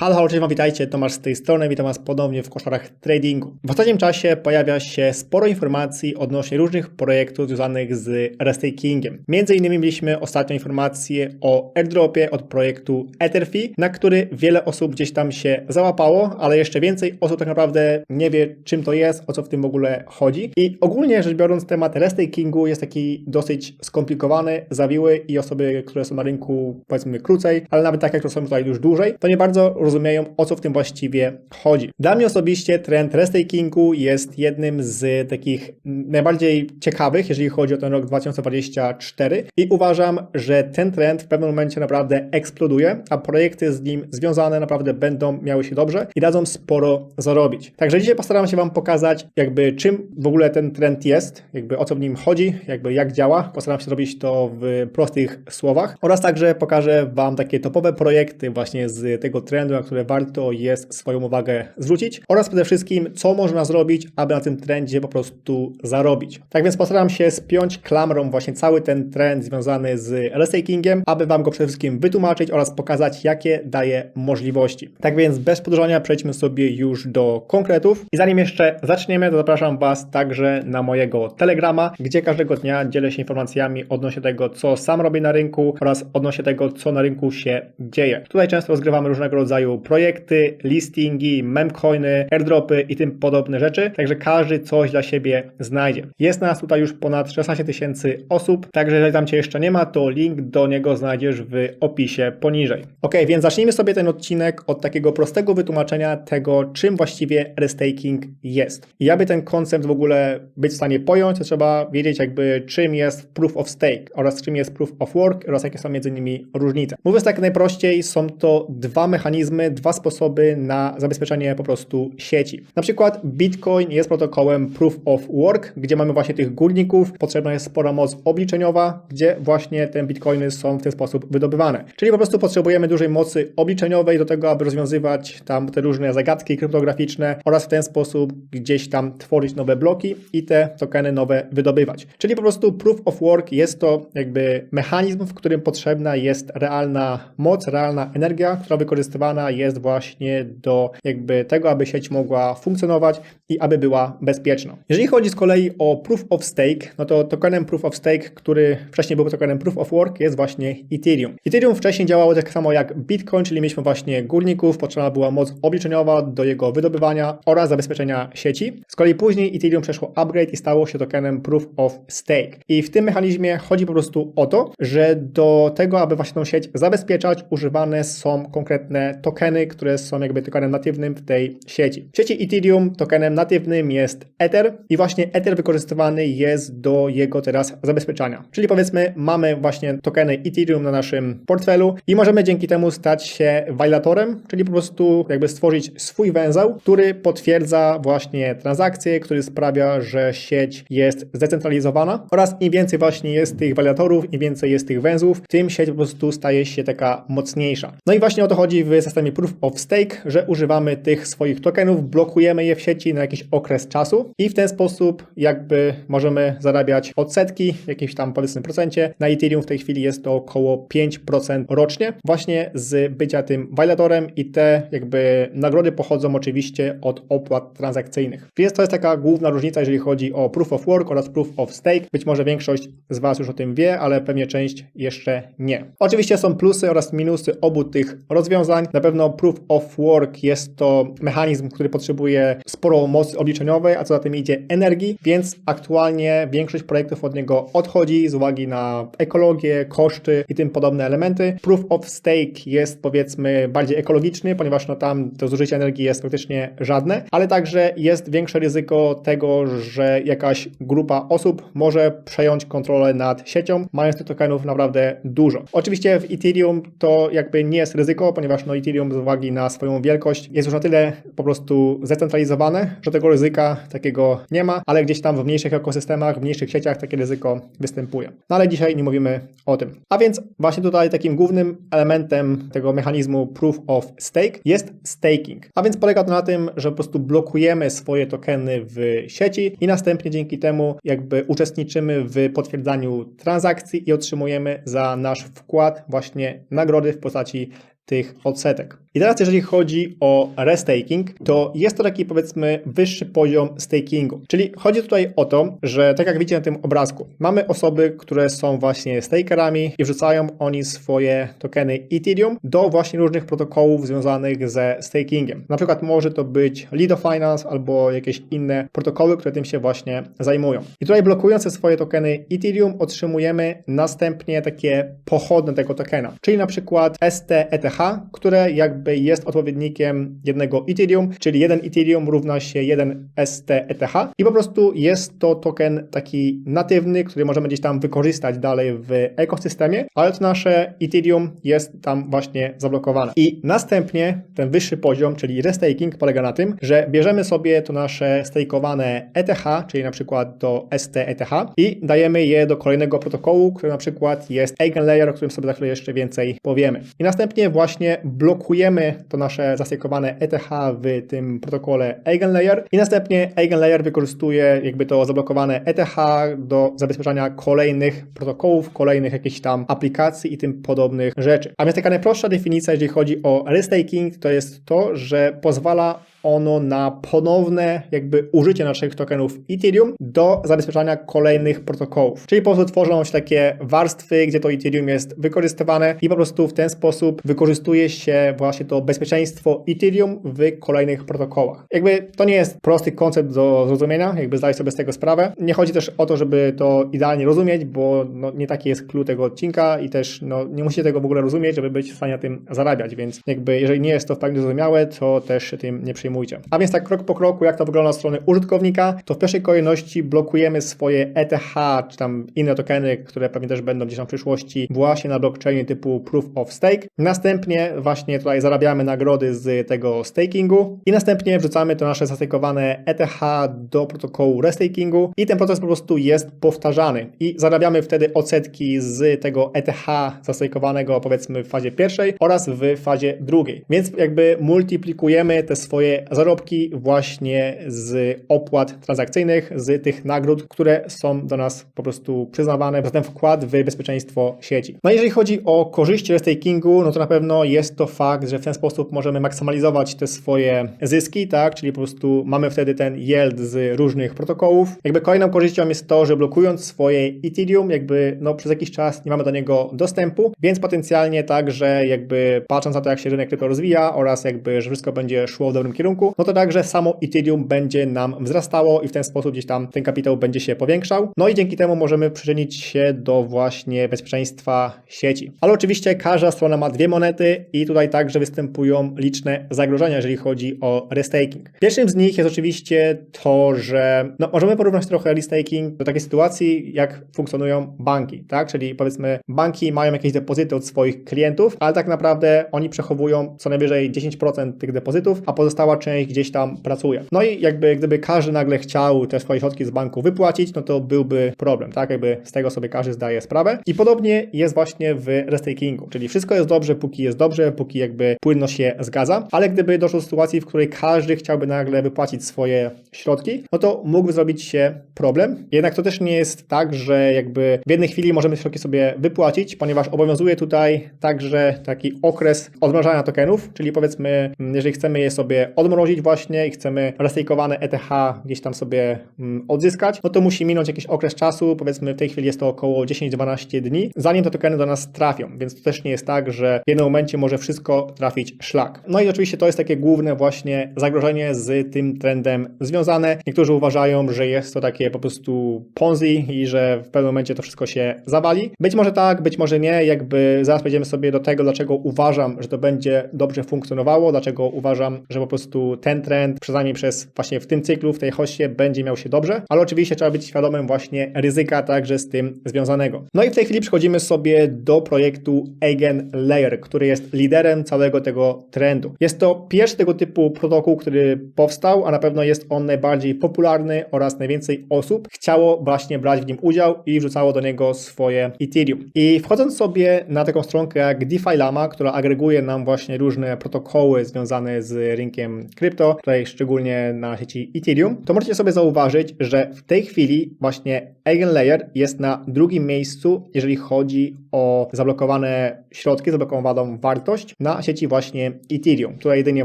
Halo, halo, cześć witajcie, Tomasz z tej strony, witam was ponownie w koszarach tradingu. W ostatnim czasie pojawia się sporo informacji odnośnie różnych projektów związanych z restakingiem. Między innymi mieliśmy ostatnią informację o airdropie od projektu Etherfi, na który wiele osób gdzieś tam się załapało, ale jeszcze więcej osób tak naprawdę nie wie czym to jest, o co w tym w ogóle chodzi. I ogólnie rzecz biorąc temat restakingu jest taki dosyć skomplikowany, zawiły i osoby, które są na rynku powiedzmy krócej, ale nawet takie, które są tutaj już dłużej, to nie bardzo rozumieją, o co w tym właściwie chodzi. Dla mnie osobiście trend restakingu jest jednym z takich najbardziej ciekawych, jeżeli chodzi o ten rok 2024 i uważam, że ten trend w pewnym momencie naprawdę eksploduje, a projekty z nim związane naprawdę będą miały się dobrze i dadzą sporo zarobić. Także dzisiaj postaram się Wam pokazać, jakby czym w ogóle ten trend jest, jakby o co w nim chodzi, jakby jak działa. Postaram się zrobić to w prostych słowach oraz także pokażę Wam takie topowe projekty właśnie z tego trendu, na które warto jest swoją uwagę zwrócić oraz przede wszystkim, co można zrobić, aby na tym trendzie po prostu zarobić. Tak więc postaram się spiąć klamrą właśnie cały ten trend związany z restakingiem, aby Wam go przede wszystkim wytłumaczyć oraz pokazać, jakie daje możliwości. Tak więc bez podróżania przejdźmy sobie już do konkretów i zanim jeszcze zaczniemy, to zapraszam Was także na mojego Telegrama, gdzie każdego dnia dzielę się informacjami odnośnie tego, co sam robię na rynku oraz odnośnie tego, co na rynku się dzieje. Tutaj często rozgrywamy różnego rodzaju projekty, listingi, memcoiny, airdropy i tym podobne rzeczy, także każdy coś dla siebie znajdzie. Jest nas tutaj już ponad 16 tysięcy osób, także jeżeli tam Cię jeszcze nie ma, to link do niego znajdziesz w opisie poniżej. Ok, więc zacznijmy sobie ten odcinek od takiego prostego wytłumaczenia tego, czym właściwie restaking jest. I aby ten koncept w ogóle być w stanie pojąć, to trzeba wiedzieć jakby czym jest proof of stake oraz czym jest proof of work oraz jakie są między nimi różnice. Mówiąc tak najprościej, są to dwa mechanizmy, dwa sposoby na zabezpieczenie po prostu sieci. Na przykład Bitcoin jest protokołem proof of work, gdzie mamy właśnie tych górników, potrzebna jest spora moc obliczeniowa, gdzie właśnie te bitcoiny są w ten sposób wydobywane. Czyli po prostu potrzebujemy dużej mocy obliczeniowej do tego, aby rozwiązywać tam te różne zagadki kryptograficzne oraz w ten sposób gdzieś tam tworzyć nowe bloki i te tokeny nowe wydobywać. Czyli po prostu proof of work jest to jakby mechanizm, w którym potrzebna jest realna moc, realna energia, która wykorzystywana jest właśnie do jakby tego, aby sieć mogła funkcjonować i aby była bezpieczna. Jeżeli chodzi z kolei o proof of stake, no to tokenem proof of stake, który wcześniej był tokenem proof of work jest właśnie Ethereum. Ethereum wcześniej działało tak samo jak Bitcoin, czyli mieliśmy właśnie górników, potrzebna była moc obliczeniowa do jego wydobywania oraz zabezpieczenia sieci. Z kolei później Ethereum przeszło upgrade i stało się tokenem proof of stake. I w tym mechanizmie chodzi po prostu o to, że do tego, aby właśnie tą sieć zabezpieczać, używane są konkretne tokeny, które są jakby tokenem natywnym w tej sieci. W sieci Ethereum tokenem natywnym jest Ether i właśnie Ether wykorzystywany jest do jego teraz zabezpieczania. Czyli powiedzmy mamy właśnie tokeny Ethereum na naszym portfelu i możemy dzięki temu stać się validatorem, czyli po prostu jakby stworzyć swój węzeł, który potwierdza właśnie transakcje, który sprawia, że sieć jest zdecentralizowana oraz im więcej właśnie jest tych walidatorów, im więcej jest tych węzłów, tym sieć po prostu staje się taka mocniejsza. No i właśnie o to chodzi w systemie Proof of Stake, że używamy tych swoich tokenów, blokujemy je w sieci na jakiś okres czasu i w ten sposób jakby możemy zarabiać odsetki w jakimś tam powiedzmy procencie. Na Ethereum w tej chwili jest to około 5% rocznie właśnie z bycia tym validatorem i te jakby nagrody pochodzą oczywiście od opłat transakcyjnych. Więc to jest taka główna różnica, jeżeli chodzi o Proof of Work oraz Proof of Stake. Być może większość z Was już o tym wie, ale pewnie część jeszcze nie. Oczywiście są plusy oraz minusy obu tych rozwiązań. Na pewno Proof of Work jest to mechanizm, który potrzebuje sporo mocy obliczeniowej, a co za tym idzie energii, więc aktualnie większość projektów od niego odchodzi z uwagi na ekologię, koszty i tym podobne elementy. Proof of Stake jest powiedzmy bardziej ekologiczny, ponieważ no tam to zużycie energii jest praktycznie żadne, ale także jest większe ryzyko tego, że jakaś grupa osób może przejąć kontrolę nad siecią, mając tych tokenów naprawdę dużo. Oczywiście w Ethereum to jakby nie jest ryzyko, ponieważ no Ethereum z uwagi na swoją wielkość jest już na tyle po prostu zdecentralizowane, że tego ryzyka takiego nie ma, ale gdzieś tam w mniejszych ekosystemach, w mniejszych sieciach takie ryzyko występuje. No ale dzisiaj nie mówimy o tym. A więc właśnie tutaj takim głównym elementem tego mechanizmu Proof of Stake jest staking. A więc polega to na tym, że po prostu blokujemy swoje tokeny w sieci i następnie dzięki temu jakby uczestniczymy w potwierdzaniu transakcji i otrzymujemy za nasz wkład właśnie nagrody w postaci tych odsetek. I teraz jeżeli chodzi o restaking, to jest to taki powiedzmy wyższy poziom stakingu. Czyli chodzi tutaj o to, że tak jak widzicie na tym obrazku, mamy osoby, które są właśnie stakerami i wrzucają oni swoje tokeny Ethereum do właśnie różnych protokołów związanych ze stakingiem. Na przykład może to być Lido Finance albo jakieś inne protokoły, które tym się właśnie zajmują. I tutaj blokując te swoje tokeny Ethereum otrzymujemy następnie takie pochodne tego tokena, czyli na przykład STETH, które jakby jest odpowiednikiem jednego Ethereum, czyli jeden Ethereum równa się 1 STETH i po prostu jest to token taki natywny, który możemy gdzieś tam wykorzystać dalej w ekosystemie, ale to nasze Ethereum jest tam właśnie zablokowane. I następnie ten wyższy poziom, czyli restaking polega na tym, że bierzemy sobie to nasze stakeowane ETH, czyli na przykład do STETH i dajemy je do kolejnego protokołu, który na przykład jest Eigenlayer, o którym sobie za chwilę jeszcze więcej powiemy. I następnie właśnie blokujemy to nasze zastakowane ETH w tym protokole Eigenlayer i następnie Eigenlayer wykorzystuje jakby to zablokowane ETH do zabezpieczania kolejnych protokołów, kolejnych jakichś tam aplikacji i tym podobnych rzeczy. A więc taka najprostsza definicja, jeżeli chodzi o restaking, to jest to, że pozwala ono na ponowne jakby użycie naszych tokenów Ethereum do zabezpieczania kolejnych protokołów. Czyli po prostu tworzą się takie warstwy, gdzie to Ethereum jest wykorzystywane i po prostu w ten sposób wykorzystuje się właśnie to bezpieczeństwo Ethereum w kolejnych protokołach. Jakby to nie jest prosty koncept do zrozumienia, jakby zdać sobie z tego sprawę. Nie chodzi też o to, żeby to idealnie rozumieć, bo no, nie taki jest clue tego odcinka i też no, nie musicie tego w ogóle rozumieć, żeby być w stanie tym zarabiać, więc jakby jeżeli nie jest to w pełni zrozumiałe, to też się tym nie przyjmujcie przyjmujcie. A więc tak krok po kroku, jak to wygląda z strony użytkownika, to w pierwszej kolejności blokujemy swoje ETH, czy tam inne tokeny, które pewnie też będą gdzieś tam w przyszłości właśnie na blockchainie typu Proof of Stake. Następnie właśnie tutaj zarabiamy nagrody z tego stakingu i następnie wrzucamy to nasze zastakowane ETH do protokołu restakingu i ten proces po prostu jest powtarzany i zarabiamy wtedy odsetki z tego ETH zastakowanego powiedzmy w fazie pierwszej oraz w fazie drugiej. Więc jakby multiplikujemy te swoje zarobki właśnie z opłat transakcyjnych, z tych nagród, które są do nas po prostu przyznawane za ten wkład w bezpieczeństwo sieci. No jeżeli chodzi o korzyści restakingu, no to na pewno jest to fakt, że w ten sposób możemy maksymalizować te swoje zyski, tak, czyli po prostu mamy wtedy ten yield z różnych protokołów. Jakby kolejną korzyścią jest to, że blokując swoje Ethereum, jakby no przez jakiś czas nie mamy do niego dostępu, więc potencjalnie tak, że jakby patrząc na to, jak się rynek krypto rozwija oraz jakby, że wszystko będzie szło w dobrym kierunku, no to także samo Ethereum będzie nam wzrastało i w ten sposób gdzieś tam ten kapitał będzie się powiększał. No i dzięki temu możemy przyczynić się do właśnie bezpieczeństwa sieci. Ale oczywiście każda strona ma dwie monety i tutaj także występują liczne zagrożenia, jeżeli chodzi o restaking. Pierwszym z nich jest oczywiście to, że no, możemy porównać trochę restaking do takiej sytuacji, jak funkcjonują banki, tak? Czyli powiedzmy banki mają jakieś depozyty od swoich klientów, ale tak naprawdę oni przechowują co najwyżej 10% tych depozytów, a pozostała część gdzieś tam pracuje. No i jakby gdyby każdy nagle chciał te swoje środki z banku wypłacić, no to byłby problem, tak? Jakby z tego sobie każdy zdaje sprawę. I podobnie jest właśnie w restakingu, czyli wszystko jest dobrze, póki jest dobrze, póki jakby płynność się zgadza, ale gdyby doszło do sytuacji, w której każdy chciałby nagle wypłacić swoje środki, no to mógłby zrobić się problem. Jednak to też nie jest tak, że jakby w jednej chwili możemy środki sobie wypłacić, ponieważ obowiązuje tutaj także taki okres odmrażania tokenów, czyli powiedzmy, jeżeli chcemy je sobie odmrozić właśnie i chcemy restakeowane ETH gdzieś tam sobie mm, odzyskać, no to musi minąć jakiś okres czasu, powiedzmy w tej chwili jest to około 10-12 dni, zanim te tokeny do nas trafią, więc to też nie jest tak, że w jednym momencie może wszystko trafić szlak. No i oczywiście to jest takie główne właśnie zagrożenie z tym trendem związane. Niektórzy uważają, że jest to takie po prostu ponzi i że w pewnym momencie to wszystko się zawali. Być może tak, być może nie, jakby zaraz przejdziemy sobie do tego, dlaczego uważam, że to będzie dobrze funkcjonowało, dlaczego uważam, że po prostu ten trend, przynajmniej przez właśnie w tym cyklu, w tej hoście będzie miał się dobrze, ale oczywiście trzeba być świadomym właśnie ryzyka także z tym związanego. No i w tej chwili przechodzimy sobie do projektu Eigen Layer, który jest liderem całego tego trendu. Jest to pierwszy tego typu protokół, który powstał, a na pewno jest on najbardziej popularny oraz najwięcej osób chciało właśnie brać w nim udział i wrzucało do niego swoje Ethereum. I wchodząc sobie na taką stronkę jak DeFi Lama, która agreguje nam właśnie różne protokoły związane z rynkiem krypto, tutaj szczególnie na sieci Ethereum, to możecie sobie zauważyć, że w tej chwili właśnie Eigenlayer jest na drugim miejscu, jeżeli chodzi o zablokowane środki, zablokowaną wartość na sieci właśnie Ethereum. Tutaj jedynie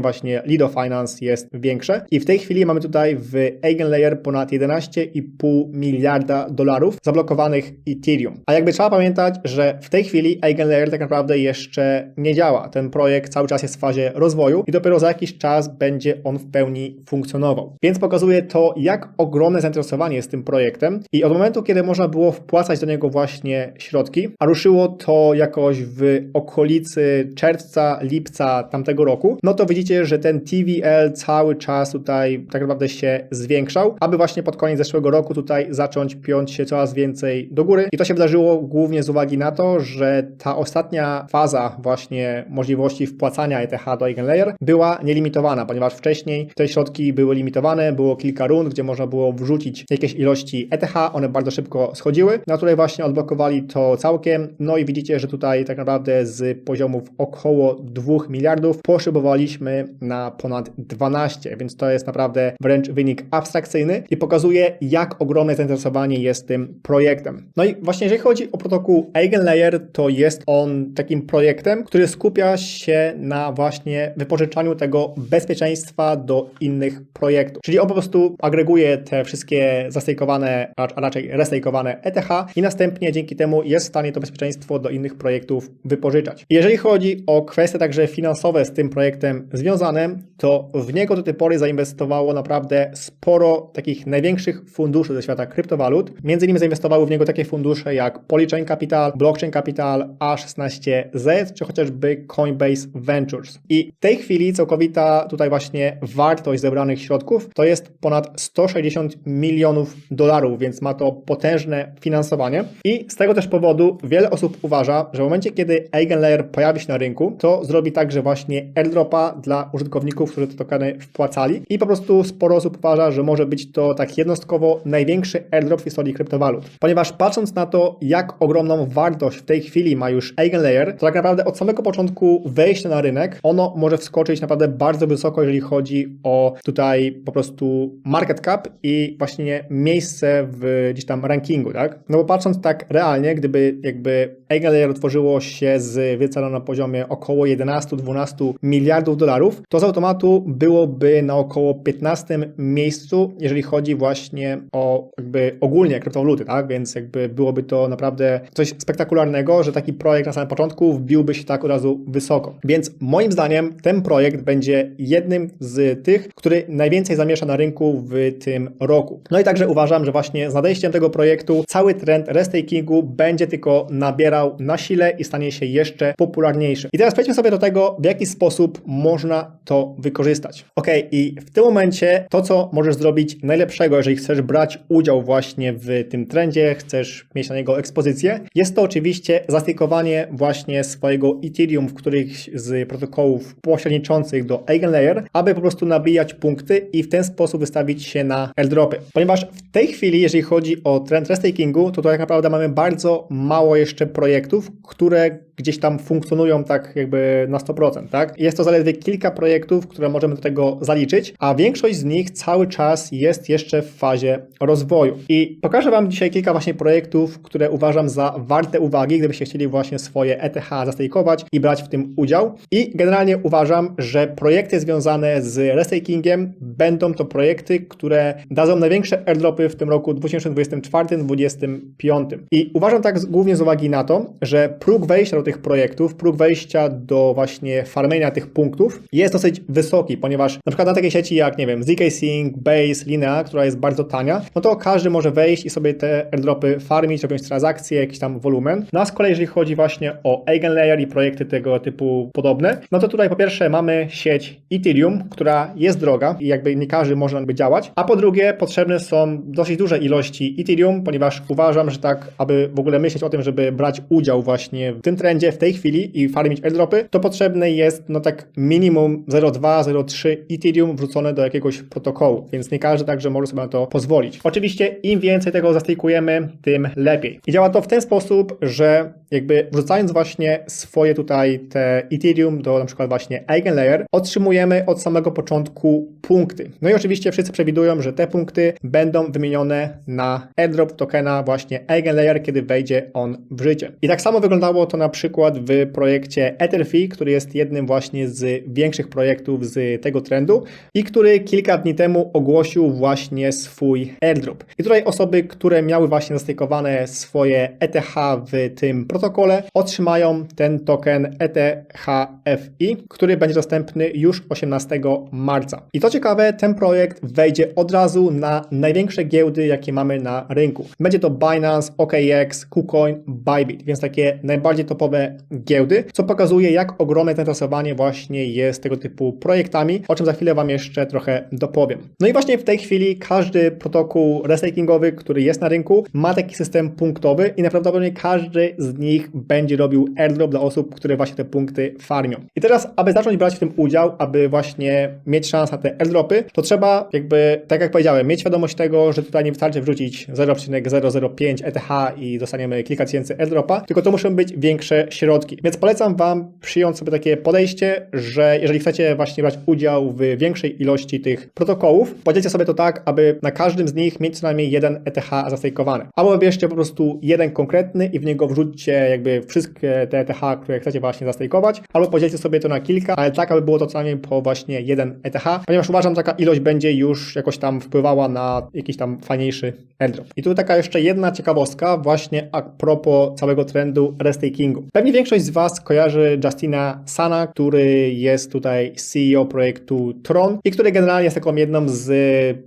właśnie Lido Finance jest większe i w tej chwili mamy tutaj w Eigenlayer ponad 11,5 miliarda dolarów zablokowanych Ethereum. A jakby trzeba pamiętać, że w tej chwili Eigenlayer tak naprawdę jeszcze nie działa. Ten projekt cały czas jest w fazie rozwoju i dopiero za jakiś czas będzie on w pełni funkcjonował. Więc pokazuje to, jak ogromne zainteresowanie jest tym projektem i od momentu, kiedy można było wpłacać do niego właśnie środki, a ruszyło to jakoś w okolicy czerwca, lipca tamtego roku, no to widzicie, że ten TVL cały czas tutaj tak naprawdę się zwiększał, aby właśnie pod koniec zeszłego roku tutaj zacząć piąć się coraz więcej do góry. I to się wydarzyło głównie z uwagi na to, że ta ostatnia faza właśnie możliwości wpłacania ETH do Eigenlayer była nielimitowana, ponieważ wcześniej te środki były limitowane, było kilka rund, gdzie można było wrzucić jakieś ilości ETH, one bardzo szybko schodziły, na której właśnie odblokowali to całkiem, no i widzicie, że tutaj tak naprawdę z poziomów około 2 miliardów poszybowaliśmy na ponad 12, więc to jest naprawdę wręcz wynik abstrakcyjny i pokazuje, jak ogromne zainteresowanie jest tym projektem. No i właśnie jeżeli chodzi o protokół Eigenlayer, to jest on takim projektem, który skupia się na właśnie wypożyczaniu tego bezpieczeństwa do innych projektów. Czyli on po prostu agreguje te wszystkie zastejkowane, a raczej restejkowane ETH i następnie dzięki temu jest w stanie to bezpieczeństwo do innych projektów wypożyczać. Jeżeli chodzi o kwestie także finansowe z tym projektem związane, to w niego do tej pory zainwestowało naprawdę sporo takich największych funduszy ze świata kryptowalut. Między innymi zainwestowały w niego takie fundusze jak Polychain Capital, Blockchain Capital, A16Z czy chociażby Coinbase Ventures. I w tej chwili całkowita tutaj właśnie wartość zebranych środków to jest ponad 160 milionów dolarów, więc ma to potężne finansowanie. I z tego też powodu wiele osób uważa, że w momencie, kiedy Eigenlayer pojawi się na rynku, to zrobi także właśnie airdropa dla użytkowników, którzy te tokeny wpłacali. I po prostu sporo osób uważa, że może być to tak jednostkowo największy airdrop w historii kryptowalut. Ponieważ patrząc na to, jak ogromną wartość w tej chwili ma już Eigenlayer, to tak naprawdę od samego początku wejścia na rynek, ono może wskoczyć naprawdę bardzo wysoko, jeżeli chodzi o tutaj po prostu market cap i właśnie miejsce w gdzieś tam rankingu, tak? No bo patrząc tak realnie, gdyby jakby Eigenlayer otworzyło się z wyceną na poziomie około 11-12 miliardów dolarów, to z automatu byłoby na około 15 miejscu, jeżeli chodzi właśnie o jakby ogólnie kryptowaluty, tak? Więc jakby byłoby to naprawdę coś spektakularnego, że taki projekt na samym początku wbiłby się tak od razu wysoko. Więc moim zdaniem ten projekt będzie jednym z tych, który najwięcej zamiesza na rynku w tym roku. No i także uważam, że właśnie z nadejściem tego projektu cały trend restakingu będzie tylko nabierał na sile i stanie się jeszcze popularniejszy. I teraz przejdźmy sobie do tego, w jaki sposób można to wykorzystać. Ok, i w tym momencie to, co możesz zrobić najlepszego, jeżeli chcesz brać udział właśnie w tym trendzie, chcesz mieć na niego ekspozycję, jest to oczywiście zastykowanie właśnie swojego Ethereum w którychś z protokołów pośredniczących do Eigenlayer, aby po prostu nabijać punkty i w ten sposób wystawić się na airdropy. Ponieważ w tej chwili, jeżeli chodzi o trend restakingu, to, tak naprawdę mamy bardzo mało jeszcze projektów, które gdzieś tam funkcjonują tak jakby na 100%, tak? Jest to zaledwie kilka projektów, które możemy do tego zaliczyć, a większość z nich cały czas jest jeszcze w fazie rozwoju. I pokażę Wam dzisiaj kilka właśnie projektów, które uważam za warte uwagi, gdybyście chcieli właśnie swoje ETH zastejkować i brać w tym udział. I generalnie uważam, że projekty związane z restakingiem będą to projekty, które dadzą największe airdropy w tym roku 2024-2025. I uważam tak głównie z uwagi na to, że próg wejścia do tych projektów, próg wejścia do właśnie farmienia tych punktów jest dosyć wysoki, ponieważ na przykład na takiej sieci jak, nie wiem, ZK Sync, Base, Linea, która jest bardzo tania, no to każdy może wejść i sobie te airdropy farmić, robić transakcje, jakiś tam wolumen. No a z kolei jeżeli chodzi właśnie o Eigenlayer i projekty tego typu podobne, no to tutaj po pierwsze mamy sieć Ethereum, która jest droga i jakby nie każdy może jakby działać, a po drugie potrzebne są dosyć duże ilości Ethereum, ponieważ uważam, że tak, aby w ogóle myśleć o tym, żeby brać udział właśnie w tym trendzie, trendzie w tej chwili i farmić airdropy, to potrzebne jest no tak minimum 0,2-0,3 Ethereum wrzucone do jakiegoś protokołu, więc nie każdy także może sobie na to pozwolić. Oczywiście im więcej tego zastejkujemy, tym lepiej. I działa to w ten sposób, że jakby wrzucając właśnie swoje tutaj te Ethereum do na przykład właśnie Eigenlayer, otrzymujemy od samego początku punkty. No i oczywiście wszyscy przewidują, że te punkty będą wymienione na airdrop tokena właśnie Eigenlayer, kiedy wejdzie on w życie. I tak samo wyglądało to na przykład w projekcie Etherfi, który jest jednym właśnie z większych projektów z tego trendu i który kilka dni temu ogłosił właśnie swój airdrop. I tutaj osoby, które miały właśnie zastejkowane swoje ETH w tym protokole, otrzymają ten token ETHFI, który będzie dostępny już 18 marca. I to ciekawe, ten projekt wejdzie od razu na największe giełdy, jakie mamy na rynku. Będzie to Binance, OKX, KuCoin, Bybit, więc takie najbardziej topowe giełdy, co pokazuje, jak ogromne zainteresowanie właśnie jest tego typu projektami, o czym za chwilę Wam jeszcze trochę dopowiem. No i właśnie w tej chwili każdy protokół restakingowy, który jest na rynku, ma taki system punktowy i najprawdopodobniej każdy z nich będzie robił airdrop dla osób, które właśnie te punkty farmią. I teraz, aby zacząć brać w tym udział, aby właśnie mieć szansę na te airdropy, to trzeba jakby, tak jak powiedziałem, mieć świadomość tego, że tutaj nie wystarczy wrzucić 0,005 ETH i dostaniemy kilka tysięcy airdropa, tylko to muszą być większe środki. Więc polecam Wam przyjąć sobie takie podejście, że jeżeli chcecie właśnie brać udział w większej ilości tych protokołów, podzielcie sobie to tak, aby na każdym z nich mieć co najmniej jeden ETH zastejkowany. Albo wybierzcie po prostu jeden konkretny i w niego wrzućcie jakby wszystkie te ETH, które chcecie właśnie zastejkować, albo podzielcie sobie to na kilka, ale tak, aby było to co najmniej po właśnie jeden ETH, ponieważ uważam, że taka ilość będzie już jakoś tam wpływała na jakiś tam fajniejszy airdrop. I tu taka jeszcze jedna ciekawostka właśnie a propos całego trendu restakingu. Pewnie większość z Was kojarzy Justina Sana, który jest tutaj CEO projektu Tron i który generalnie jest taką jedną z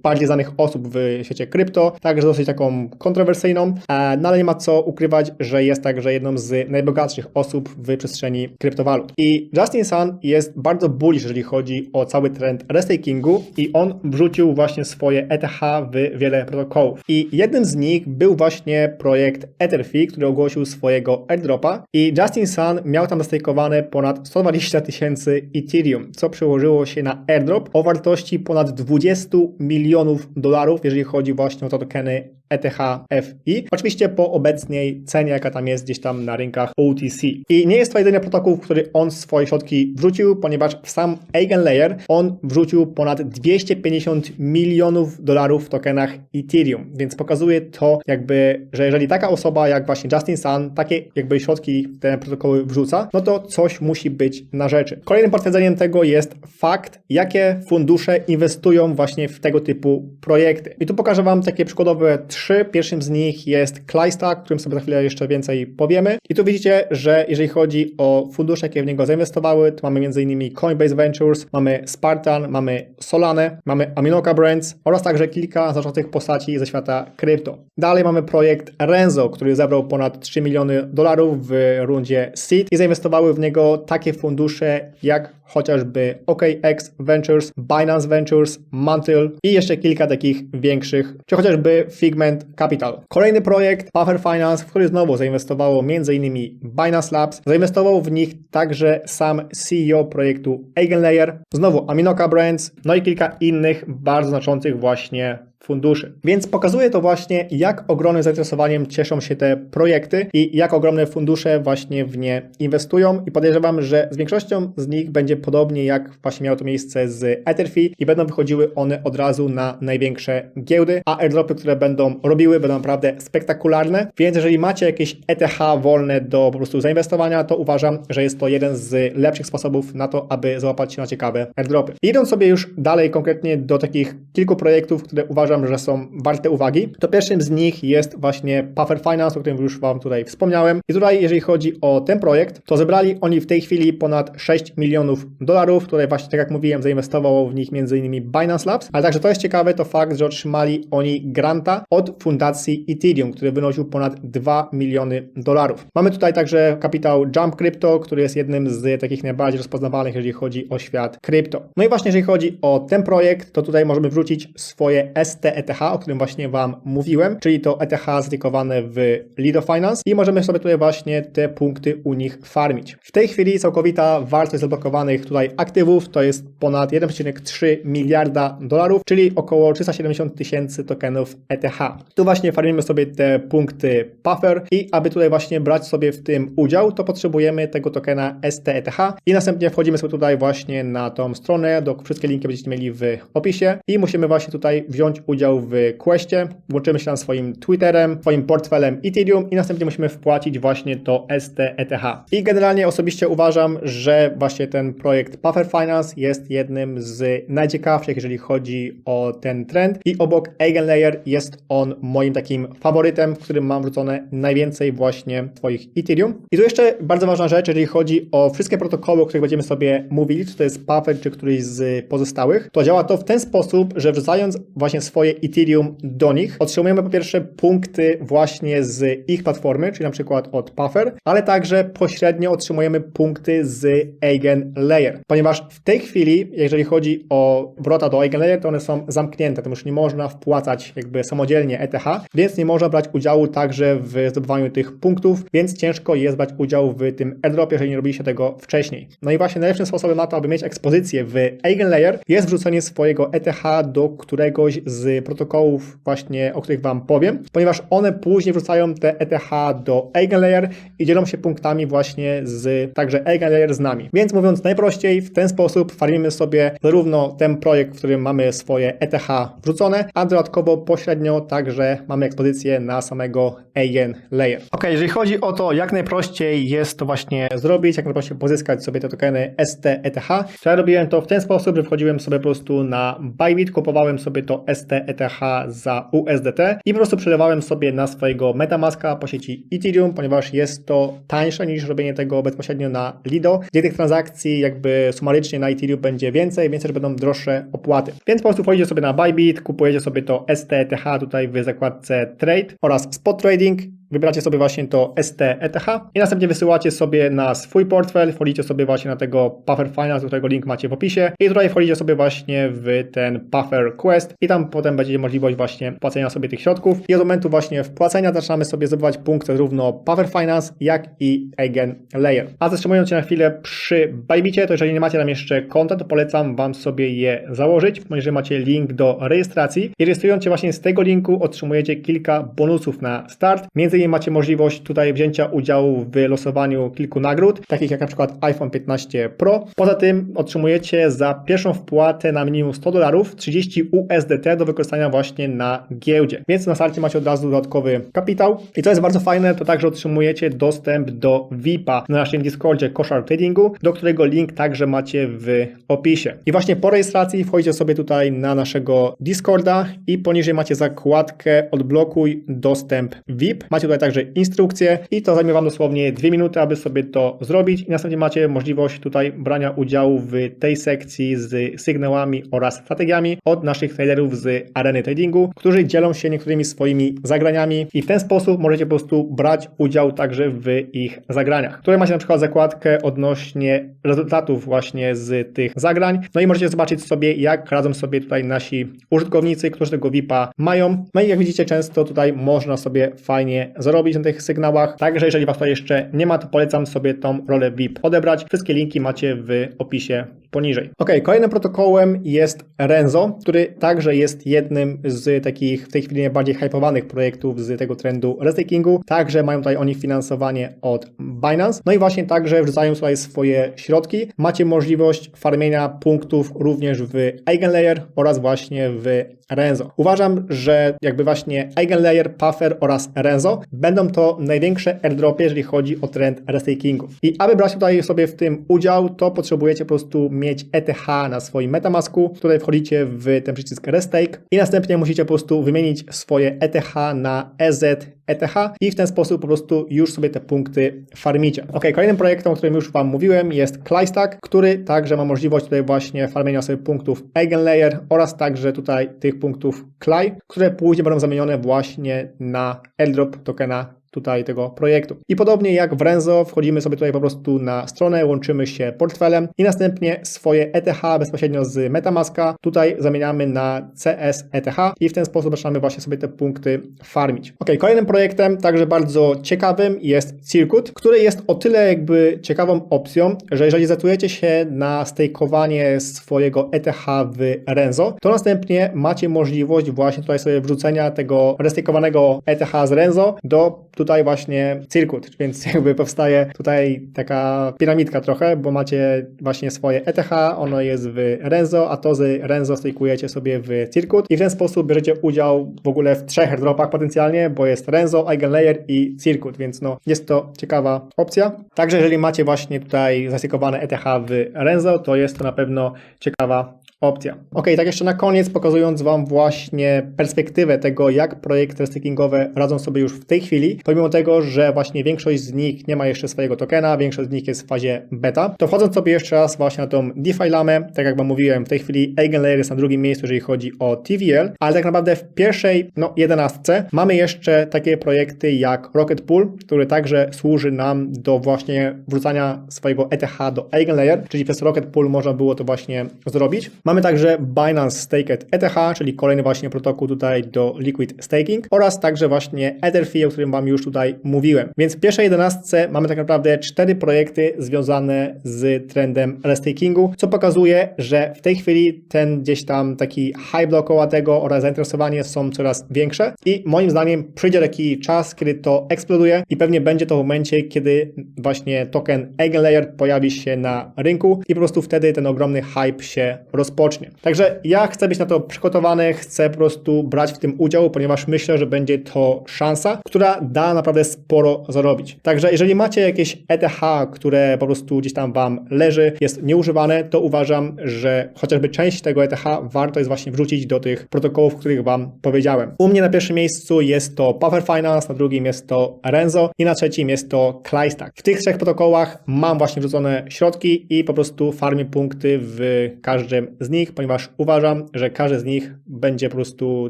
bardziej znanych osób w świecie krypto, także dosyć taką kontrowersyjną, e, no ale nie ma co ukrywać, że jest także jedną z najbogatszych osób w przestrzeni kryptowalut. I Justin Sun jest bardzo bullish, jeżeli chodzi o cały trend restakingu i on wrzucił właśnie swoje ETH w wiele protokołów. I jednym z nich był właśnie projekt Etherfi, który ogłosił swojego airdropa i Justin Sun miał tam zastejkowane ponad 120 tysięcy Ethereum, co przełożyło się na airdrop o wartości ponad 20 milionów dolarów, jeżeli chodzi właśnie o tokeny ETH-FI. Oczywiście po obecnej cenie, jaka tam jest gdzieś tam na rynkach OTC. I nie jest to jedyny protokół, w który on swoje środki wrzucił, ponieważ w sam Eigenlayer on wrzucił ponad 250 milionów dolarów w tokenach Ethereum, więc pokazuje to jakby, że jeżeli taka osoba jak właśnie Justin Sun takie jakby środki te protokoły wrzuca, no to coś musi być na rzeczy. Kolejnym potwierdzeniem tego jest fakt, jakie fundusze inwestują właśnie w tego typu projekty. I tu pokażę Wam takie przykładowe trzy. Pierwszym z nich jest Clystack, o którym sobie za chwilę jeszcze więcej powiemy. I tu widzicie, że jeżeli chodzi o fundusze, jakie w niego zainwestowały, to mamy m.in. Coinbase Ventures, mamy Spartan, mamy Solanę, mamy Aminoca Brands oraz także kilka znaczących postaci ze świata krypto. Dalej mamy projekt Renzo, który zebrał ponad 3 miliony dolarów w rundzie seed i zainwestowały w niego takie fundusze jak chociażby OKX Ventures, Binance Ventures, Mantle i jeszcze kilka takich większych, czy chociażby Figment Capital. Kolejny projekt Puffer Finance, w który znowu zainwestowało m.in. Binance Labs, zainwestował w nich także sam CEO projektu Eigenlayer, znowu Aminoca Brands, no i kilka innych bardzo znaczących właśnie funduszy. Więc pokazuje to właśnie, jak ogromnym zainteresowaniem cieszą się te projekty i jak ogromne fundusze właśnie w nie inwestują i podejrzewam, że z większością z nich będzie podobnie jak właśnie miało to miejsce z Etherfi i będą wychodziły one od razu na największe giełdy, a airdropy, które będą robiły, będą naprawdę spektakularne, więc jeżeli macie jakieś ETH wolne do po prostu zainwestowania, to uważam, że jest to jeden z lepszych sposobów na to, aby załapać się na ciekawe airdropy. Idąc sobie już dalej konkretnie do takich kilku projektów, które uważam, że są warte uwagi, to pierwszym z nich jest właśnie Puffer Finance, o którym już Wam tutaj wspomniałem. I tutaj, jeżeli chodzi o ten projekt, to zebrali oni w tej chwili ponad 6 milionów dolarów, które właśnie, tak jak mówiłem, zainwestowało w nich m.in. Binance Labs, ale także to jest ciekawe, to fakt, że otrzymali oni granta od fundacji Ethereum, który wynosił ponad 2 miliony dolarów. Mamy tutaj także kapitał Jump Crypto, który jest jednym z takich najbardziej rozpoznawalnych, jeżeli chodzi o świat krypto. No i właśnie, jeżeli chodzi o ten projekt, to tutaj możemy wrzucić swoje ST STETH, o którym właśnie Wam mówiłem, czyli to ETH zlikowane w Lido Finance i możemy sobie tutaj właśnie te punkty u nich farmić. W tej chwili całkowita wartość zablokowanych tutaj aktywów to jest ponad 1,3 miliarda dolarów, czyli około 370 tysięcy tokenów ETH. Tu właśnie farmimy sobie te punkty Puffer i aby tutaj właśnie brać sobie w tym udział, to potrzebujemy tego tokena STETH i następnie wchodzimy sobie tutaj właśnie na tą stronę, do wszystkie linki będziecie mieli w opisie i musimy właśnie tutaj wziąć udział w questie, łączymy się tam swoim Twitterem, swoim portfelem Ethereum i następnie musimy wpłacić właśnie to STETH. I generalnie osobiście uważam, że właśnie ten projekt Puffer Finance jest jednym z najciekawszych, jeżeli chodzi o ten trend i obok Eigenlayer jest on moim takim faworytem, w którym mam wrzucone najwięcej właśnie Twoich Ethereum. I tu jeszcze bardzo ważna rzecz, jeżeli chodzi o wszystkie protokoły, o których będziemy sobie mówili, czy to jest Puffer, czy któryś z pozostałych, to działa to w ten sposób, że wrzucając właśnie swoje Ethereum do nich, otrzymujemy po pierwsze punkty właśnie z ich platformy, czyli na przykład od Puffer, ale także pośrednio otrzymujemy punkty z Eigenlayer, ponieważ w tej chwili, jeżeli chodzi o wrota do Eigenlayer, to one są zamknięte, to już nie można wpłacać jakby samodzielnie ETH, więc nie można brać udziału także w zdobywaniu tych punktów, więc ciężko jest brać udział w tym airdropie, jeżeli nie robiliście tego wcześniej. No i właśnie najlepszym sposobem na to, aby mieć ekspozycję w Eigenlayer jest wrzucenie swojego ETH do któregoś z protokołów właśnie, o których Wam powiem, ponieważ one później wrzucają te ETH do Eigenlayer i dzielą się punktami właśnie z także Eigenlayer z nami. Więc mówiąc najprościej, w ten sposób farmimy sobie zarówno ten projekt, w którym mamy swoje ETH wrzucone, a dodatkowo pośrednio także mamy ekspozycję na samego Eigenlayer. Ok, jeżeli chodzi o to, jak najprościej jest to właśnie zrobić, jak najprościej pozyskać sobie te tokeny STETH, to ja robiłem to w ten sposób, że wchodziłem sobie po prostu na Bybit, kupowałem sobie to STETH za USDT i po prostu przelewałem sobie na swojego Metamaska po sieci Ethereum, ponieważ jest to tańsze niż robienie tego bezpośrednio na Lido, gdzie tych transakcji jakby sumarycznie na Ethereum będzie więcej, więc też będą droższe opłaty. Więc po prostu wchodzicie sobie na Bybit, kupujecie sobie to STETH tutaj w zakładce Trade oraz Spot Trading Wybracie sobie właśnie to STETH i następnie wysyłacie sobie na swój portfel, wchodzicie sobie właśnie na tego Puffer Finance, którego link macie w opisie i tutaj wchodzicie sobie właśnie w ten Puffer Quest i tam potem będzie możliwość właśnie płacenia sobie tych środków i od momentu właśnie wpłacenia zaczynamy sobie zdobywać punkty zarówno Puffer Finance, jak i Eigen Layer. A zatrzymując się na chwilę przy Bybicie, to jeżeli nie macie tam jeszcze konta, to polecam Wam sobie je założyć, jeżeli macie link do rejestracji i rejestrując się właśnie z tego linku otrzymujecie kilka bonusów na start, między innymi macie możliwość tutaj wzięcia udziału w losowaniu kilku nagród, takich jak na przykład iPhone 15 Pro. Poza tym otrzymujecie za pierwszą wpłatę na minimum 100 dolarów 30 USDT do wykorzystania właśnie na giełdzie. Więc na starcie macie od razu dodatkowy kapitał. I co jest bardzo fajne, to także otrzymujecie dostęp do VIPa na naszym Discordzie Koszar Tradingu, do którego link także macie w opisie. I właśnie po rejestracji wchodzicie sobie tutaj na naszego Discorda i poniżej macie zakładkę odblokuj dostęp VIP. Macie tutaj także instrukcje i to zajmie Wam dosłownie dwie minuty, aby sobie to zrobić i następnie macie możliwość tutaj brania udziału w tej sekcji z sygnałami oraz strategiami od naszych traderów z areny tradingu, którzy dzielą się niektórymi swoimi zagraniami i w ten sposób możecie po prostu brać udział także w ich zagraniach. Tutaj macie na przykład zakładkę odnośnie rezultatów właśnie z tych zagrań, no i możecie zobaczyć sobie jak radzą sobie tutaj nasi użytkownicy, którzy tego VIPa mają. No i jak widzicie często tutaj można sobie fajnie zarobić na tych sygnałach. Także jeżeli Was to jeszcze nie ma, to polecam sobie tą rolę VIP odebrać. Wszystkie linki macie w opisie poniżej. Ok, kolejnym protokołem jest Renzo, który także jest jednym z takich w tej chwili najbardziej hypowanych projektów z tego trendu restakingu. Także mają tutaj oni finansowanie od Binance. No i właśnie także wrzucają tutaj swoje środki. Macie możliwość farmienia punktów również w Eigenlayer oraz właśnie w Renzo. Uważam, że jakby właśnie Eigenlayer, Puffer oraz Renzo będą to największe airdropy, jeżeli chodzi o trend restakingów. I aby brać tutaj sobie w tym udział, to potrzebujecie po prostu mieć ETH na swoim Metamasku. Tutaj wchodzicie w ten przycisk Restake i następnie musicie po prostu wymienić swoje ETH na EZ ETH i w ten sposób po prostu już sobie te punkty farmicie. Ok, kolejnym projektem, o którym już Wam mówiłem jest Clystack, który także ma możliwość tutaj właśnie farmienia sobie punktów Eigenlayer oraz także tutaj tych punktów Cly, które później będą zamienione właśnie na airdrop tokena tutaj tego projektu. I podobnie jak w Renzo, wchodzimy sobie tutaj po prostu na stronę, łączymy się portfelem i następnie swoje ETH bezpośrednio z Metamaska tutaj zamieniamy na CS ETH i w ten sposób zaczynamy właśnie sobie te punkty farmić. Ok, kolejnym projektem, także bardzo ciekawym jest Circuit, który jest o tyle jakby ciekawą opcją, że jeżeli zdecydujecie się na stakeowanie swojego ETH w Renzo, to następnie macie możliwość właśnie tutaj sobie wrzucenia tego restakeowanego ETH z Renzo do tutaj właśnie Circuit, więc jakby powstaje tutaj taka piramidka trochę, bo macie właśnie swoje ETH, ono jest w Renzo, a to z Renzo stakujecie sobie w Circuit i w ten sposób bierzecie udział w ogóle w trzech airdropach potencjalnie, bo jest Renzo, Eigenlayer i Circuit, więc no jest to ciekawa opcja. Także jeżeli macie właśnie tutaj zastykowane ETH w Renzo, to jest to na pewno ciekawa opcja. Ok, tak jeszcze na koniec, pokazując Wam właśnie perspektywę tego, jak projekty stakingowe radzą sobie już w tej chwili, pomimo tego, że właśnie większość z nich nie ma jeszcze swojego tokena, większość z nich jest w fazie beta, to wchodząc sobie jeszcze raz właśnie na tą DeFi lamę, tak jak Wam mówiłem, w tej chwili Eigenlayer jest na drugim miejscu, jeżeli chodzi o TVL, ale tak naprawdę w pierwszej, no, jedenastce mamy jeszcze takie projekty jak Rocket Pool, który także służy nam do właśnie wrzucania swojego ETH do Eigenlayer, czyli przez Rocket Pool można było to właśnie zrobić. Mamy także Binance Staked ETH, czyli kolejny właśnie protokół tutaj do Liquid Staking oraz także właśnie Etherfee, o którym Wam już tutaj mówiłem. Więc w pierwszej jedenastce mamy tak naprawdę cztery projekty związane z trendem restakingu, co pokazuje, że w tej chwili ten gdzieś tam taki hype dookoła tego oraz zainteresowanie są coraz większe i moim zdaniem przyjdzie taki czas, kiedy to eksploduje i pewnie będzie to w momencie, kiedy właśnie token Eigenlayer pojawi się na rynku i po prostu wtedy ten ogromny hype się rozpocznie. Także ja chcę być na to przygotowany, chcę po prostu brać w tym udział, ponieważ myślę, że będzie to szansa, która da naprawdę sporo zarobić. Także jeżeli macie jakieś ETH, które po prostu gdzieś tam Wam leży, jest nieużywane, to uważam, że chociażby część tego ETH warto jest właśnie wrzucić do tych protokołów, których Wam powiedziałem. U mnie na pierwszym miejscu jest to Puffer Finance, na drugim jest to Renzo i na trzecim jest to Clystack. W tych trzech protokołach mam właśnie wrzucone środki i po prostu farmię punkty w każdym z nich, ponieważ uważam, że każdy z nich będzie po prostu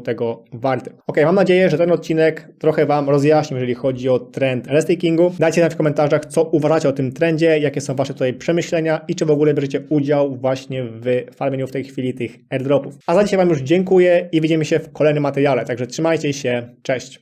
tego warty. Ok, mam nadzieję, że ten odcinek trochę Wam rozjaśnił, jeżeli chodzi o trend restakingu. Dajcie nam w komentarzach, co uważacie o tym trendzie, jakie są Wasze tutaj przemyślenia i czy w ogóle bierzecie udział właśnie w farmieniu w tej chwili tych airdropów. A za dzisiaj Wam już dziękuję i widzimy się w kolejnym materiale, także trzymajcie się, cześć!